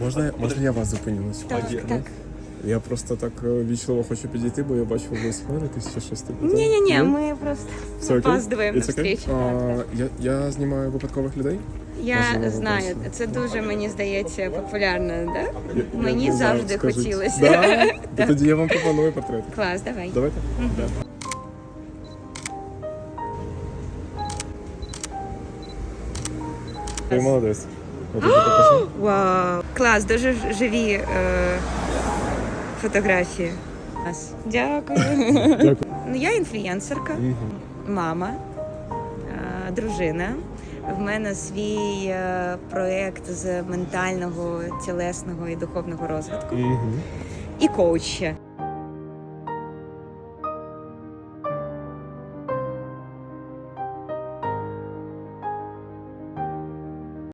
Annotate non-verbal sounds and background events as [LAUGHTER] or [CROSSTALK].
Можна, можна я вас зупиню на? Так, так. Я просто так е, вічливо хочу підійти, бо я бачу, ви сваритесь чи щось таке. Ні, ні, ні, ми просто Все окей? опаздуємо на It's okay? встречу. А, я, я знімаю випадкових людей. Я Можливо, знаю, просто. це дуже мені здається популярно, да? Я- я Мені не знаю, завжди скажіть. хотілося. Да? [LAUGHS] Тоді я вам пропоную портрет. Клас, давай. Давайте? Да. Ви молодець. Вау, клас, дуже живі е, фотографії. Клас. Дякую. Дякую. Ну, я інфлюєнсерка, мама, е, дружина. В мене свій е, проєкт з ментального, тілесного і духовного розвитку. І коуч ще.